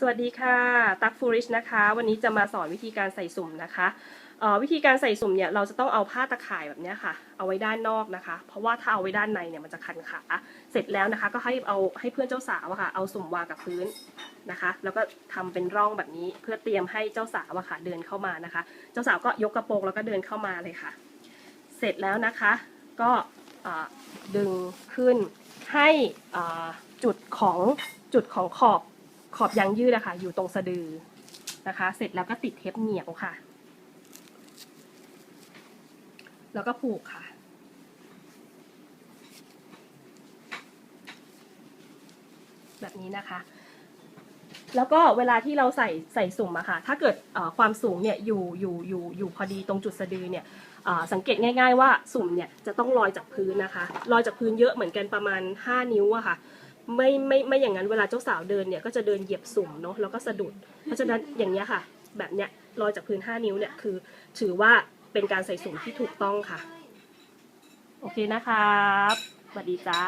สวัสดีค่ะ ตักฟูริชนะคะ วันนี้จะมาสอนวิธีการใส่สุ่มนะคะเอ่อวิธีการใส่สุ่มเนี่ยเราจะต้องเอาผ้าตะข่ายแบบนี้ค่ะ เอาไว้ด้านนอกนะคะ เพราะว่าถ้าเอาไว้ด้านในเนี่ยมันจะคันขา เสร็จแล้วนะคะ ก็ให้เอาให้เพื่อนเจ้าสาวอะค่ะ เอาสุ่มวางกับพื้นนะคะ แล้วก็ทำเป็นร่องแบบนี้เพื่อเตรียมให้เจ้าสาวอะค่ะเดินเข้ามานะคะ เจ้าสาวก็ยกกระโปรงแล้วก็เดินเข้ามาเลยค่ะ เสร็จแล้วนะคะ ก็เอ่อดึงขึ้นให้อ่อจุดของจุดของขอบ ขอบยางยืดอะค่ะ อยู่ตรงสะดือนะคะ เสร็จแล้วก็ติดเทปเหนียวค่ะ แล้วก็ผูกค่ะ แบบนี้นะคะแล้วก็เวลาที่เราใส่ใส่สุ่มอะค่ะ ถ้าเกิดความสูงเนี่ยอยู่อยู่อยู่อยู่พอดีตรงจุดสะดือเนี่ยสังเกตง่าย ๆ ว่าสุ่มเนี่ยจะต้องลอยจากพื้นนะคะ ลอยจากพื้นเยอะเหมือนกันประมาณ 5 นิ้วอะค่ะ ไม่ไม่ไม่อย่างนั้นเวลาเจ้าสาวเดินเนี่ยก็จะเดินเหยียบสุ่มเนาะแล้วก็สะดุด เพราะฉะนั้นอย่างเนี้ยค่ะ แบบเนี้ยลอยจากพื้น 5 นิ้วเนี่ยคือ ถือว่าเป็นการใส่สุ่มที่ถูกต้องค่ะ โอเคนะครับสวัสดีจ้า